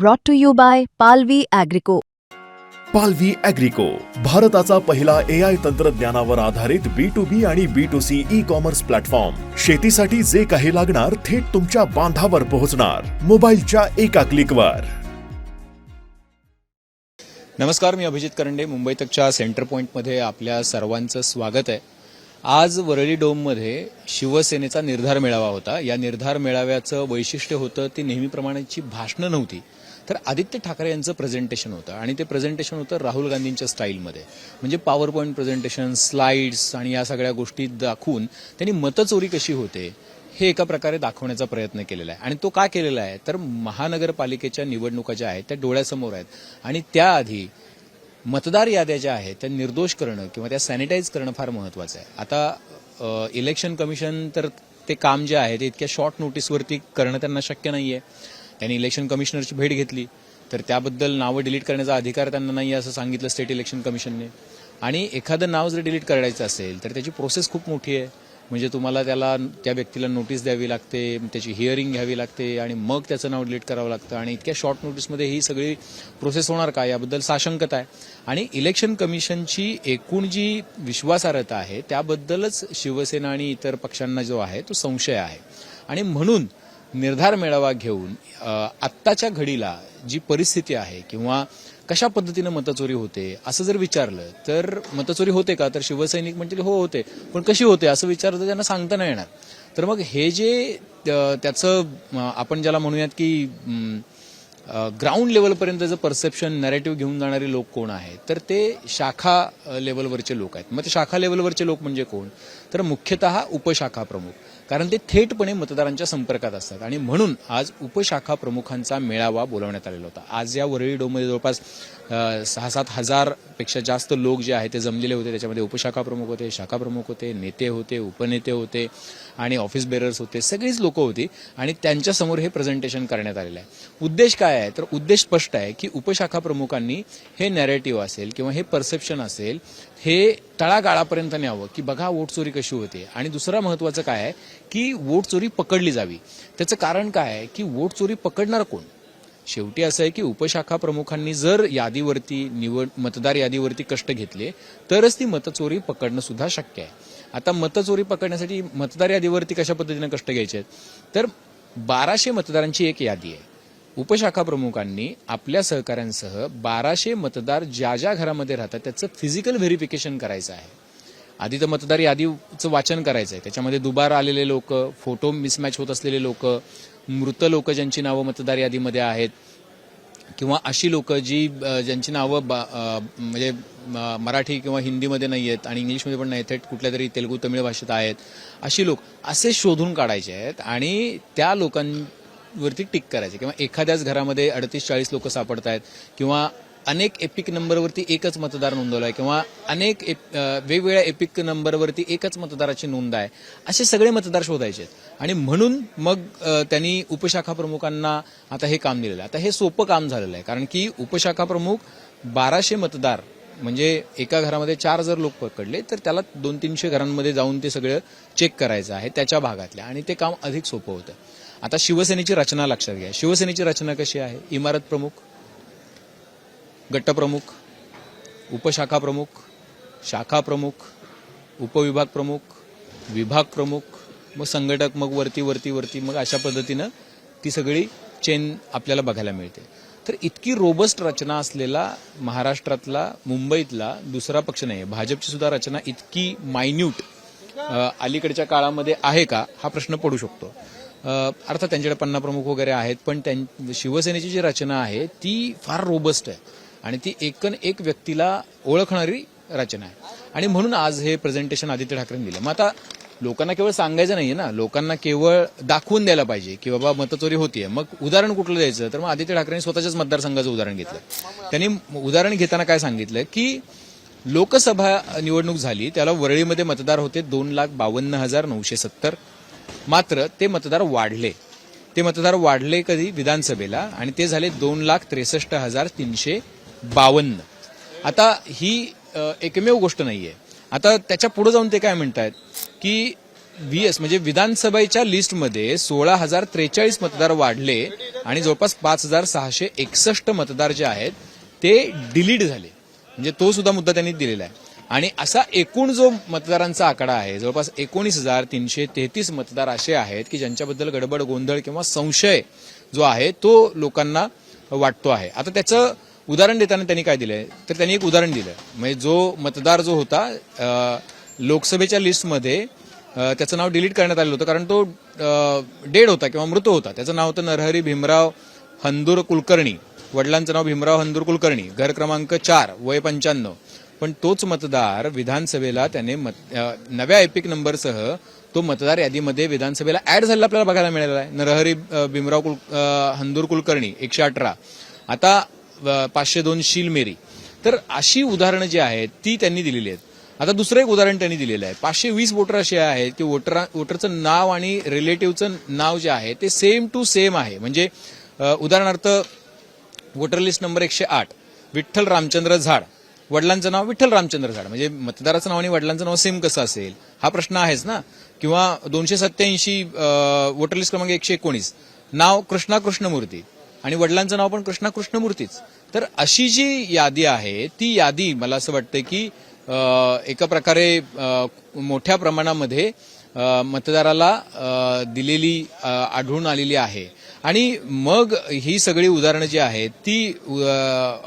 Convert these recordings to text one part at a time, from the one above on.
brought to you by Palvi Agrico. पालवी अॅग्रिको भारताचा पहिला ए आय तंत्रज्ञानावर आधारित बी टू बी आणि B to C e commerce platform शेतीसाठी जे काही लागणार थेट तुमच्या बांधावर पोहोचणार. मोबाईलच्या एका क्लिकवर नमस्कार मी अभिजित करंडे मुंबई तकच्या सेंटर पॉईंटमध्ये आपल्या सर्वांचं स्वागत आहे. आज वरळी डोममध्ये शिवसेनेचा निर्धार मेळावा होता. या निर्धार मेळाव्याचं वैशिष्ट्य होतं ती नेहमीप्रमाणेची भाषणं नव्हती. तर आदित्य ठाकरे यांचं प्रेझेंटेशन होतं. आणि ते प्रेझेंटेशन होतं राहुल गांधींच्या स्टाईलमध्ये म्हणजे पॉवर पॉईंट प्रेझेंटेशन स्लाइड्स आणि या सगळ्या गोष्टी दाखवून त्यांनी मतचोरी कशी होते हे एका प्रकारे दाखवण्याचा प्रयत्न केलेला आहे. आणि तो का केलेला आहे? तर महानगरपालिकेच्या निवडणुका ज्या आहेत त्या डोळ्यासमोर आहेत. आणि त्याआधी मतदार याद्या ज्या आहेत त्या निर्दोष करणं किंवा त्या सॅनिटाईज करणं फार महत्वाचं आहे. आता इलेक्शन कमिशन तर ते काम जे आहे ते इतक्या शॉर्ट नोटीसवरती करणं त्यांना शक्य नाहीये. त्यांनी इलेक्शन कमिशनरची भेट घेतली. तर त्याबद्दल नावं डिलीट करण्याचा अधिकार त्यांना नाही असं सांगितलं स्टेट इलेक्शन कमिशनने आणि एखादं नाव जर डिलीट करायचं असेल तर त्याची प्रोसेस खूप मोठी आहे. म्हणजे तुम्हाला त्याला त्या व्यक्तीला नोटीस द्यावी लागते त्याची हिअरिंग घ्यावी लागते आणि मग त्याचं नाव डिलीट करावं लागतं. आणि इतक्या शॉर्ट नोटीसमध्ये ही सगळी प्रोसेस होणार का याबद्दल साशंकता आहे. आणि इलेक्शन कमिशनची एकूण जी विश्वासार्हता आहे त्याबद्दलच शिवसेना आणि इतर पक्षांना जो आहे तो संशय आहे. आणि म्हणून निर्धार मेळावा घेऊन आत्ताच्या घडीला जी परिस्थिती आहे किंवा कशा पद्धतीनं मतचोरी होते असं जर विचारलं तर मतचोरी होते का? तर शिवसैनिक म्हणतील हो होते. पण कशी होते असं विचारलं तर त्यांना सांगता नाही येणार. तर मग हे जे त्याचं आपण ज्याला म्हणूयात की ग्राउंड लेवलपर्यंत जर परसेप्शन नॅरेटिव्ह घेऊन जाणारे लोक कोण आहेत तर ते शाखा लेवलवरचे लोक आहेत. मग ते शाखा लेवलवरचे लोक म्हणजे कोण? तर मुख्यतः उपशाखा प्रमुख. कारण ते थेटपणे मतदारांच्या संपर्कात असतात. आणि म्हणून आज उपशाखा प्रमुखांचा मेळावा बोलावण्यात आलेला होता. आज या वरळी डोमध्ये जवळपास सहा सात हजारपेक्षा जास्त लोक जे आहेत ते जमलेले होते. त्याच्यामध्ये उपशाखा प्रमुख होते शाखा प्रमुख होते नेते होते उपनेते होते आणि ऑफिस बेरर्स होते. सगळीच लोक होती आणि त्यांच्यासमोर हे प्रेझेंटेशन करण्यात आलेलं आहे. उद्देश काय आहे? तर उद्देश स्पष्ट आहे की उपशाखा प्रमुखांनी हे नॅरेटिव्ह असेल किंवा हे परसेप्शन असेल हे तळागाळापर्यंत न्यावं की बघा वोट चोरी कशी होते. आणि दुसरं महत्वाचं काय आहे की वोट चोरी पकडली जावी. त्याचं कारण काय आहे की वोट चोरी पकडणार कोण? शेवटी असं आहे की उपशाखा प्रमुखांनी जर यादीवरती निवड मतदार यादीवरती कष्ट घेतले तरच ती मतचोरी पकडणं सुद्धा शक्य आहे. आता मतचोरी पकडण्यासाठी मतदार यादीवरती कशा पद्धतीनं कष्ट घ्यायचे आहेत? तर बाराशे मतदारांची एक यादी आहे. उपशाखा प्रमुखांनी आपल्या सहकाऱ्यांसह बाराशे मतदार ज्या ज्या घरामध्ये राहतात त्याचं फिजिकल व्हेरिफिकेशन करायचं आहे. आधी तर मतदार यादीचं वाचन करायचं आहे त्याच्यामध्ये दुबार आलेले लोक फोटो मिसमॅच होत असलेले लोक मृत लोक ज्यांची नावं मतदार यादीमध्ये आहेत किंवा अशी लोक जी ज्यांची नावं बा- म्हणजे म- मराठी किंवा हिंदीमध्ये नाही आहेत आणि इंग्लिशमध्ये पण नाही थेट कुठल्या तरी तेलुगू तमिळ भाषेत आहेत अशी लोक असे शोधून काढायचे आहेत आणि त्या लोकांवरती टिक करायचे. किंवा एखाद्याच घरामध्ये अडतीस चाळीस लोक सापडत आहेत किंवा अनेक एपिक नंबरवरती एकच मतदार नोंदवला आहे किंवा अनेक एप- वेगवेगळ्या एपिक नंबरवरती एकच मतदाराची नोंद आहे. असे सगळे मतदार शोधायचे आहेत. आणि म्हणून मग त्यांनी उपशाखा प्रमुखांना आता हे काम दिलेलं आहे. आता हे सोपं काम झालेलं आहे. कारण की उपशाखा प्रमुख बाराशे मतदार म्हणजे एका घरामध्ये चार जर लोक पकडले तर त्याला दोन तीनशे घरांमध्ये जाऊन ते सगळं चेक करायचं आहे त्याच्या भागातल्या. आणि ते काम अधिक सोपं होतं. आता शिवसेनेची रचना लक्षात घ्या. शिवसेनेची रचना कशी आहे? इमारत प्रमुख गटप्रमुख उपशाखा प्रमुख शाखा प्रमुख उपविभाग प्रमुख विभाग प्रमुख मग संघटक मग वरती वरती वरती मग अशा पद्धतीनं ती सगळी चेन आपल्याला बघायला मिळते. तर इतकी रोबस्ट रचना असलेला महाराष्ट्रातला मुंबईतला दुसरा पक्ष नाही भाजपची सुद्धा रचना इतकी मायन्यूट अलीकडच्या काळामध्ये आहे का हा प्रश्न पडू शकतो. अर्थात त्यांच्याकडे पन्ना प्रमुख वगैरे आहेत पण त्यां शिवसेनेची जी रचना आहे ती फार रोबस्ट आहे. आणि ती एकन एक व्यक्तीला ओळखणारी रचना आहे. आणि म्हणून आज हे प्रेझेंटेशन आदित्य ठाकरेंनी दिलं. मग आता लोकांना केवळ सांगायचं नाहीये ना. लोकांना केवळ दाखवून द्यायला पाहिजे की बाबा मतचोरी होतीये. मग उदाहरण कुठलं द्यायचं? तर मग आदित्य ठाकरेंनी स्वतःच्याच मतदारसंघाचं उदाहरण घेतलं. त्यांनी उदाहरण घेताना काय सांगितलं? की लोकसभा निवडणूक झाली त्याला वरळीमध्ये मतदार होते दोन लाख बावन्न हजार नऊशे सत्तर. मात्र ते मतदार वाढले. ते मतदार वाढले कधी? विधानसभेला. आणि ते झाले दोन लाख त्रेसष्ट हजार तीनशे बावन्न. आता ही एकमेव गोष्ट नाही आहे आता त्याच्या पुढे जाऊन ते काय म्हणतायत? की व्ही एस म्हणजे विधानसभेच्या लिस्टमध्ये सोळा हजार त्रेचाळीस मतदार वाढले आणि जवळपास पाच हजार सहाशे एकसष्ट मतदार जे आहेत ते डिलीट झाले. म्हणजे तो सुद्धा मुद्दा त्यांनी दिलेला आहे. आणि असा एकूण जो मतदारांचा आकडा आहे जवळपास एकोणीस हजार तीनशे तेहतीस मतदार असे आहेत की ज्यांच्याबद्दल गडबड गोंधळ किंवा संशय जो आहे तो लोकांना वाटतो आहे. आता त्याचं उदाहरण देताना त्यांनी काय दिलंय? तर त्यांनी एक उदाहरण दिलं म्हणजे जो मतदार जो होता लोकसभेच्या लिस्टमध्ये त्याचं नाव डिलीट करण्यात आलेलं होतं. कारण तो डेड होता किंवा मृत होता. त्याचं नाव होतं नरहरी भीमराव हंदूर कुलकर्णी. वडिलांचं नाव भीमराव हंदूर कुलकर्णी. घर क्रमांक चार वय पंच्याण्णव. पण तोच मतदार विधानसभेला त्याने मत- नव्या एपिक नंबरसह तो मतदार यादीमध्ये विधानसभेला ऍड झालेला आपल्याला बघायला मिळालेला आहे. नरहरी भीमराव कुल हंदूर कुलकर्णी एकशे अठरा. आता पाचशे दोन शील मेरी. तर अशी उदाहरणं जी आहेत ती त्यांनी दिलेली आहेत. आता दुसरं एक उदाहरण त्यांनी दिलेलं आहे. पाचशे वीस वोटर असे आहेत की वोटर वोटरचं नाव आणि रिलेटिव्हचं नाव जे आहे ते सेम टू सेम आहे. म्हणजे उदाहरणार्थ वोटर लिस्ट नंबर एकशे आठ विठ्ठल रामचंद्र झाड. वडिलांचं नाव विठ्ठल रामचंद्र झाड. म्हणजे मतदाराचं नाव आणि वडिलांचं नाव सेम कसं असेल? हा प्रश्न आहेच ना? किंवा दोनशे सत्याऐंशी वोटर लिस्ट क्रमांक एकशे एकोणीस. नाव कृष्णा कृष्णमूर्ती आणि वडिलांचं नाव पण कृष्णा कृष्णमूर्तीच. तर अशी जी यादी आहे ती यादी मला असं वाटतं की एका प्रकारे मोठ्या प्रमाणामध्ये मतदाराला दिलेली आढळून आलेली आहे. आणि मग ही सगळी उदाहरणं जी आहेत ती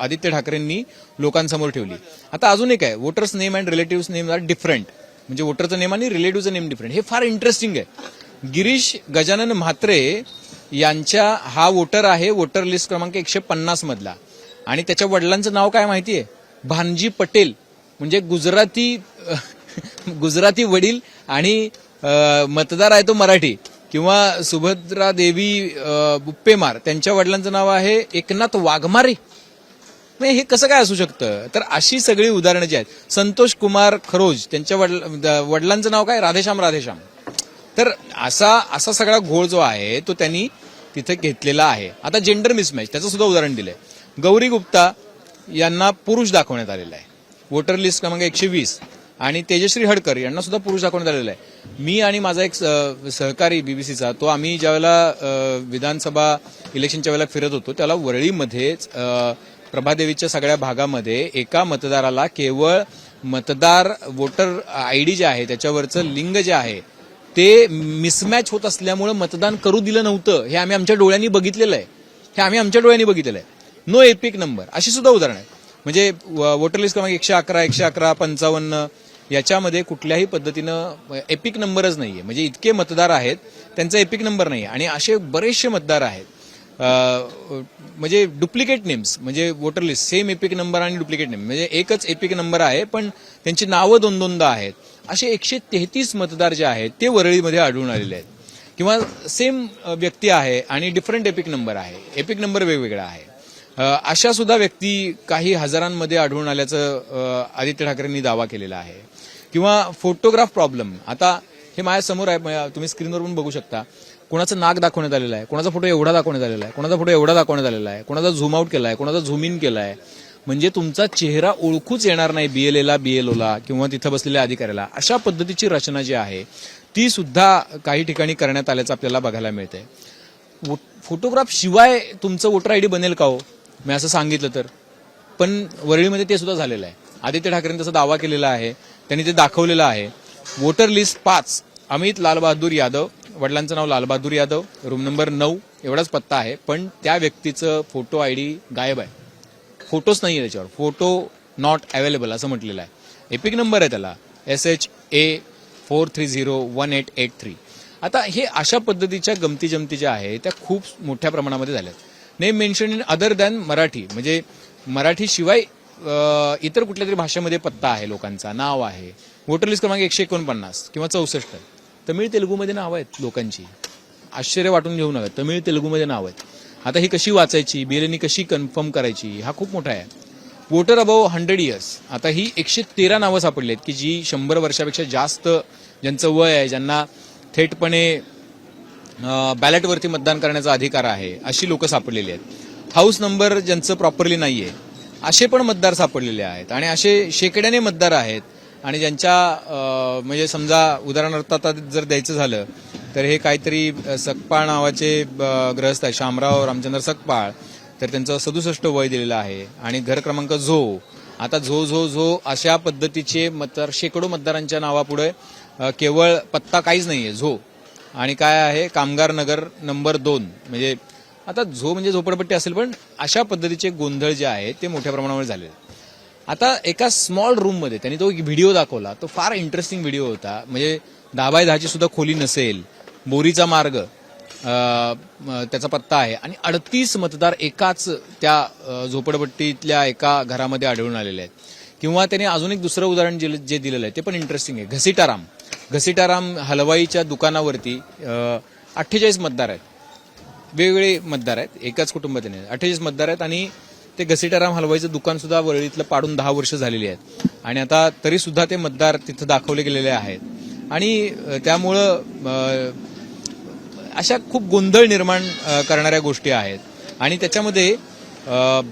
आदित्य ठाकरेंनी लोकांसमोर ठेवली. आता अजून एक आहे voter's name and relative name are different. म्हणजे वोटरचं नेम आणि रिलेटिव्हचं नेम डिफरंट. हे फार इंटरेस्टिंग आहे. गिरीश गजानन म्हात्रे यांच्या हा वोटर आहे वोटर लिस्ट क्रमांक एकशे पन्नास मधला. आणि त्याच्या वडिलांचं नाव काय माहिती आहे भानजी पटेल. म्हणजे गुजराती गुजराती वडील आणि मतदार आहे तो मराठी किंवा सुभद्रा देवी बुप्पेमार त्यांच्या वडिलांचं नाव आहे एकनाथ वाघमारे. नाही हे कसं काय असू शकतं? तर अशी सगळी उदाहरणं जी आहेत. संतोष कुमार खरोज त्यांच्या वडल- द- वडिलांचं नाव काय? राधेश्याम राधेश्याम. तर असा असा सगळा घोळ जो आहे तो त्यांनी तिथे घेतलेला आहे. आता जेंडर मिसमॅच त्याचं सुद्धा उदाहरण दिलंय. गौरी गुप्ता यांना पुरुष दाखवण्यात आलेला आहे. वोटर लिस्ट क्रमांक एकशे वीस. आणि तेजश्री हडकर यांना सुद्धा पुरुष दाखवण्यात आलेला आहे. मी आणि माझा एक स- सहकारी बीबीसीचा तो आम्ही ज्यावेळेला विधानसभा इलेक्शनच्या वेळेला फिरत होतो त्याला वरळीमध्येच प्रभादेवीच्या सगळ्या भागामध्ये एका मतदाराला केवळ मतदार वोटर आय डी जे आहे त्याच्यावरचं लिंग जे आहे ते मिसमॅच होत असल्यामुळं मतदान करू दिलं नव्हतं. हे आम्ही आमच्या डोळ्यांनी बघितलेलं आहे. हे आम्ही आमच्या डोळ्यांनी बघितलेलं आहे. नो एपिक नंबर अशी सुद्धा उदाहरण आहे म्हणजे वोटर लिस्ट क्रमांक एकशे अकरा एकशे अकरा पंचावन्न याच्यामध्ये कुठल्याही पद्धतीनं एपिक नंबरच नाहीये. म्हणजे इतके मतदार आहेत त्यांचा एपिक नंबर नाही आणि असे बरेचसे मतदार आहेत म्हणजे डुप्लिकेट नेम्स म्हणजे voter list same EPIC number आणि डुप्लिकेट नेम म्हणजे एकच एपिक नंबर आहे पण त्यांची नावं दोन दोनदा आहेत. असे एकशे तेहतीस मतदार जे आहेत ते वरळीमध्ये आढळून आलेले आहेत. किंवा सेम व्यक्ती आहे आणि डिफरंट एपिक नंबर आहे. एपिक नंबर वेगवेगळा आहे. अशा सुद्धा व्यक्ती काही हजारांमध्ये आढळून आल्याचं आदित्य ठाकरेंनी दावा केलेला आहे. किंवा फोटोग्राफ प्रॉब्लेम आता हे माझ्यासमोर आहे तुम्ही स्क्रीनवर पण बघू शकता. कोणाचं नाक दाखवण्यात आलेलं आहे कोणाचा फोटो एवढा दाखवण्यात आलेला आहे कोणाचा फोटो एवढा दाखवण्यात आलेला आहे कोणाचा झूम आउट केला आहे कोणाचा झूम इन केला आहे म्हणजे तुमचा चेहरा ओळखूच येणार नाही बीएलएला बीएलओला किंवा तिथं बसलेल्या अधिकाऱ्याला. अशा पद्धतीची रचना जी आहे ती सुद्धा काही ठिकाणी करण्यात आल्याचं आपल्याला बघायला मिळते वो- फोटोग्राफ शिवाय तुमचं वोटर आय डी बनेल का हो? मी असं सांगितलं तर. पण वरळीमध्ये ते सुद्धा झालेलं आहे. आदित्य ठाकरेंनी तसा दावा केलेला आहे त्यांनी ते दाखवलेलं आहे. वोटर लिस्ट पाच. अमित लालबहादूर यादव वडिलांचं नाव लालबहादूर यादव रूम नंबर नऊ एवढाच पत्ता आहे. पण त्या व्यक्तीचं फोटो आय डी गायब आहे. फोटोच नाही आहे त्याच्यावर. फोटो नॉट अवेलेबल असं म्हटलेलं आहे. एपिक नंबर आहे त्याला. S H A four three zero one eight eight three आता हे अशा पद्धतीच्या गमती जमती ज्या आहेत त्या खूप मोठ्या प्रमाणामध्ये झाल्यात. Name mention in other than Marathi. म्हणजे मराठी शिवाय इतर कुठल्या तरी भाषेमध्ये पत्ता आहे लोकांचा. नाव आहे. वोटर लिस्ट क्रमांक एकशे एकोणपन्नास किंवा चौसष्ट. तमिळ तेलुगूमध्ये नावं आहेत लोकांची. आश्चर्य वाटून घेऊ नका. तमिळ तेलुगूमध्ये नावं आहेत. आता ही कशी वाचायची? बिएलएनी कशी कन्फर्म करायची? हा खूप मोठा आहे. वोटर अबाव हंड्रेड इयर्स आता ही एकशे तेरा नावं सापडली आहेत की जी शंभर वर्षापेक्षा जास्त ज्यांचं वय आहे ज्यांना थेटपणे बॅलेटवरती मतदान करण्याचा अधिकार आहे अशी लोकं सापडलेली आहेत. हाऊस नंबर ज्यांचं प्रॉपरली नाही आहे असे पण मतदार सापडलेले आहेत. आणि असे शेकड्याने मतदार आहेत. आणि ज्यांच्या म्हणजे समजा उदाहरणार्थ आता जर द्यायचं झालं तर हे काहीतरी सकपाळ नावाचे ग्रहस्थ आहे. शामराव रामचंद्र सकपाळ. तर त्यांचं सदुसष्ट वय दिलेलं आहे. आणि घर क्रमांक झो. आता झो झो झो अशा पद्धतीचे मतदार शेकडो मतदारांच्या नावापुढे केवळ पत्ता काहीच नाहीये. झो. आणि काय आहे? कामगार नगर नंबर दोन. म्हणजे आता झो म्हणजे झोपडपट्टी असेल पण अशा पद्धतीचे गोंधळ जे आहे ते मोठ्या प्रमाणावर झालेले आहेत. आता एका स्मॉल रूममध्ये त्यांनी तो एक व्हिडिओ दाखवला. तो फार इंटरेस्टिंग व्हिडिओ होता. म्हणजे दहा बाय दहाची सुद्धा खोली नसेल. बोरीचा मार्ग त्याचा पत्ता आहे. आणि अडतीस मतदार एकाच त्या झोपडपट्टीतल्या एका घरामध्ये आढळून आलेले आहेत. किंवा त्याने अजून एक दुसरं उदाहरण जे जे दिलेलं आहे ते पण इंटरेस्टिंग आहे. घसीटाराम. घसीटाराम हलवाईच्या दुकानावरती अठ्ठेचाळीस मतदार आहेत. वेगवेगळे मतदार आहेत. एकाच कुटुंबातील. अठ्ठेचाळीस मतदार आहेत आणि ते घसीटाराम हलवाईचं दुकान सुद्धा वरळीतलं पाडून दहा वर्ष झालेली आहेत. आणि आता तरी सुद्धा ते मतदार तिथं दाखवले गेलेले आहेत. आणि त्यामुळं अशा खूप गोंधळ निर्माण करणाऱ्या गोष्टी आहेत. आणि त्याच्यामध्ये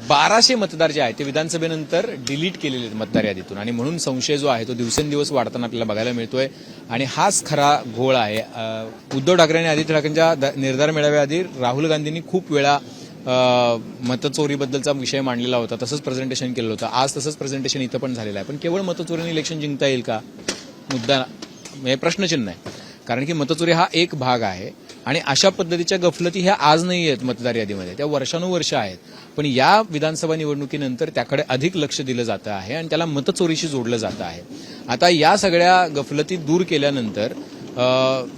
बाराशे मतदार जे आहेत ते विधानसभेनंतर डिलीट केलेले आहेत मतदार यादीतून. आणि म्हणून संशय जो आहे तो दिवसेंदिवस वाढताना आपल्याला बघायला मिळतोय. आणि हाच खरा घोळ आहे. उद्धव ठाकरे आणि आदित्य ठाकरेंच्या द- निर्धार मेळाव्याआधी राहुल गांधींनी खूप वेळा मतचोरीबद्दलचा विषय मांडलेला होता तसंच प्रेझेंटेशन केलं होतं. आज तसंच प्रेझेंटेशन इथं पण झालेलं आहे. पण केवळ मतचोरीने इलेक्शन जिंकता येईल का? मुद्दा हे प्रश्नचिन्ह आहे. कारण की मतचोरी हा एक भाग आहे आणि अशा पद्धतीच्या गफलती ह्या आज नाही आहेत मतदार यादीमध्ये. त्या वर्षानुवर्ष आहेत. पण या विधानसभा निवडणुकीनंतर त्याकडे अधिक लक्ष दिलं जातं आहे आणि त्याला मतचोरीशी जोडलं जातं आहे. आता या सगळ्या गफलती दूर केल्यानंतर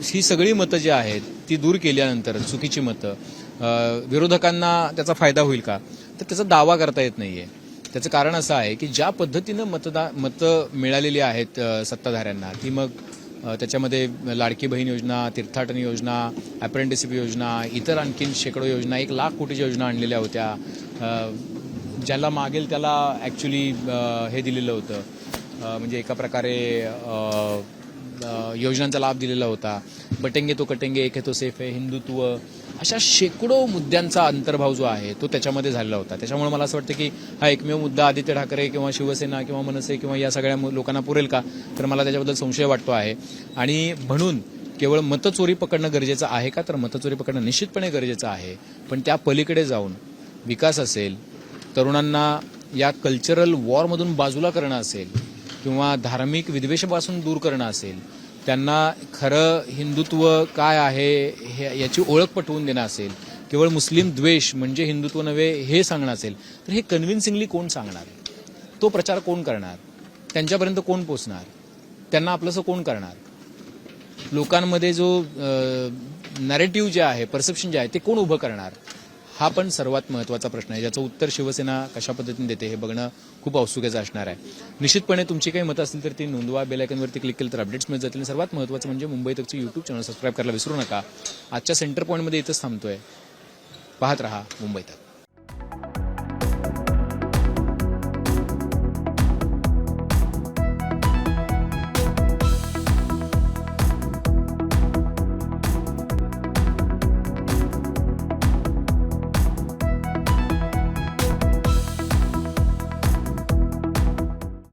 ही सगळी मतं जी आहेत ती दूर केल्यानंतर चुकीची मतं विरोधकांना त्याचा फायदा होईल का? तर त्याचा दावा करता येत नाहीये. त्याचं कारण असं आहे की ज्या पद्धतीनं मतदा मतं मिळालेली आहेत सत्ताधाऱ्यांना ती मग त्याच्यामध्ये लाडकी बहीण योजना तीर्थाटन योजना अप्रेंटिसिप योजना इतर आणखीन शेकडो योजना एक लाख कोटीच्या योजना आणलेल्या होत्या. ज्याला मागेल त्याला ॲक्च्युली हे दिलेलं होतं. म्हणजे एका प्रकारे योजनांचा लाभ दिलेला होता. बटेंगे तो कटेंगे एक हे तो सेफ आहे हिंदुत्व अशा शेकडो मुद्द्यांचा अंतर्भाव जो आहे तो त्याच्यामध्ये झालेला होता. त्याच्यामुळे मला असं वाटतं की हा एकमेव मुद्दा आदित्य ठाकरे किंवा शिवसेना किंवा मनसे किंवा या सगळ्या लोकांना पुरेल का? तर मला त्याच्याबद्दल संशय वाटतो आहे. आणि म्हणून केवळ मतचोरी पकडणं गरजेचं आहे का? तर मतचोरी पकडणं निश्चितपणे गरजेचं आहे. पण त्या पलीकडे जाऊन विकास असेल तरुणांना या कल्चरल वॉरमधून बाजूला करणं असेल किंवा धार्मिक विद्वेषापासून दूर करणं असेल त्यांना खरं हिंदुत्व काय आहे हे याची ओळख पटवून देणं असेल केवळ मुस्लिम द्वेष म्हणजे हिंदुत्व नव्हे हे सांगणं असेल तर हे कन्व्हिन्सिंगली कोण सांगणार? तो प्रचार कोण करणार? त्यांच्यापर्यंत कोण पोचणार? त्यांना आपलंसं कोण करणार? लोकांमध्ये जो नॅरेटिव्ह जे आहे परसेप्शन जे आहे ते कोण उभं करणार? हा पण सर्वात महत्त्वाचा प्रश्न आहे. ज्याचं उत्तर शिवसेना कशा पद्धतीने देते हे बघणं खूप औत्सुक्याचं असणार आहे. निश्चितपणे तुमची काही मतं असतील तर ती नोंदवा बेलायकनवरती क्लिक केलं तर अपडेट्स मिळत जातील. सर्वात महत्त्वाचं म्हणजे मुंबई तकचं युट्यूब चॅनल सबस्क्राईब करायला विसरू नका. आजच्या सेंटर पॉईंटमध्ये इथंच थांबतोय. पाहत रहा मुंबई तक.